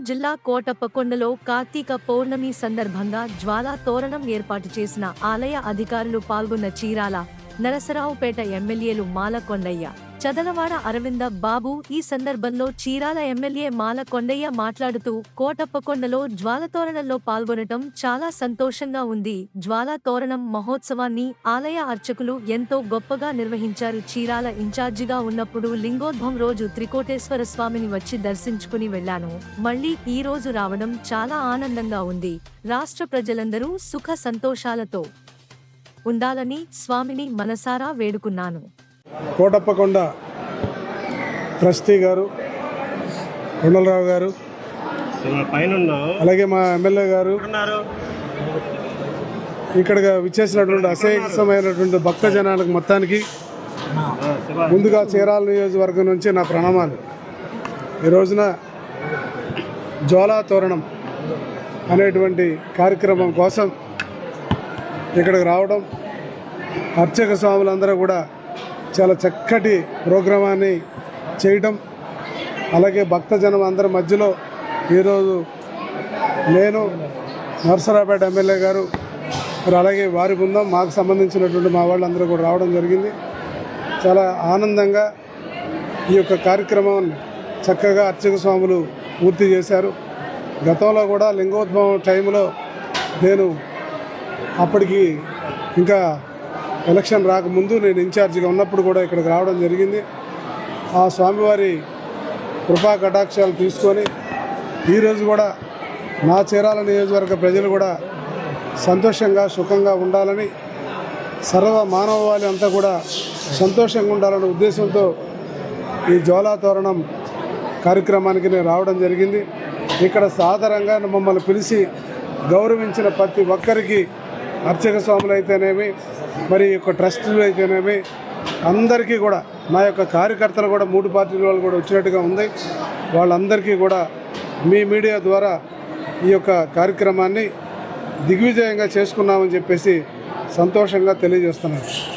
జిల్లా కోటప్పకొండలో కార్తీక పౌర్ణమి సందర్భంగా జ్వాలా తోరణం ఏర్పాటు చేసిన ఆలయ అధికారులు పాల్గొన్న చీరాల నరసరావుపేట ఎమ్మెల్యేలు మాల కొండయ్య చదలవాడ అరవింద బాబు ఈ సందర్భంలో చీరాల ఎమ్మెల్యే మాల కొండయ్య మాట్లాడుతూ కోటప్పకొండలో జ్వాలతోరణంలో పాల్గొనటం చాలా సంతోషంగా ఉంది. జ్వాలతోరణం మహోత్సవాన్ని ఆలయ అర్చకులు ఎంతో గొప్పగా నిర్వహించారు. చీరాల ఇన్ఛార్జిగా ఉన్నప్పుడు లింగోద్భవం రోజు త్రికోటేశ్వర స్వామిని వచ్చి దర్శించుకుని వెళ్ళాను మళ్ళీ ఈ రోజు రావడం చాలా ఆనందంగా ఉంది. రాష్ట్ర ప్రజలందరూ సుఖ సంతోషాలతో ఉండాలని స్వామిని మనసారా వేడుకున్నాను. కోటప్పకొండ ట్రస్టీ గారు కొండలరావు గారు అలాగే మా ఎమ్మెల్యే గారు ఇక్కడ విచ్చేసినటువంటి అసేకమైనటువంటి భక్త జనాలకు మొత్తానికి ముందుగా చీరాల నియోజకవర్గం నుంచి నా ప్రణామాలు. ఈ రోజున జ్వాలా తోరణం అనేటువంటి కార్యక్రమం కోసం ఇక్కడికి రావడం అర్చక స్వాములందరూ కూడా చాలా చక్కటి ప్రోగ్రామాన్ని చేయటం అలాగే భక్తజనం అందరి మధ్యలో ఈరోజు నేను నరసరాపేట ఎమ్మెల్యే గారు మరి అలాగే వారి బృందం మాకు సంబంధించినటువంటి మా వాళ్ళందరూ కూడా రావడం జరిగింది. చాలా ఆనందంగా ఈ యొక్క కార్యక్రమం చక్కగా అర్చక స్వాములు పూర్తి చేశారు. గతంలో కూడా లింగోద్భవం టైంలో నేను అప్పటికి ఇంకా ఎలక్షన్ రాకముందు నేను ఇన్ఛార్జిగా ఉన్నప్పుడు కూడా ఇక్కడికి రావడం జరిగింది. ఆ స్వామివారి కృపా కటాక్షాలు తీసుకొని ఈరోజు కూడా నా చీరాల నియోజకవర్గ ప్రజలు కూడా సంతోషంగా సుఖంగా ఉండాలని సర్వ మానవాళి అంతా కూడా సంతోషంగా ఉండాలనే ఉద్దేశంతో ఈ జ్వాలా తోరణం కార్యక్రమానికి నేను రావడం జరిగింది. ఇక్కడ సాధారణంగా మమ్మల్ని పిలిచి గౌరవించిన ప్రతి ఒక్కరికి అర్చక స్వాములు అయితేనేమి మరి యొక్క ట్రస్టులు అయితేనేమి అందరికీ కూడా నా యొక్క కార్యకర్తలు కూడా మూడు పార్టీల వాళ్ళు కూడా వచ్చినట్టుగా ఉంది. వాళ్ళందరికీ కూడా మీ మీడియా ద్వారా ఈ యొక్క కార్యక్రమాన్ని దిగ్విజయంగా చేసుకున్నామని చెప్పేసి సంతోషంగా తెలియజేస్తున్నాను.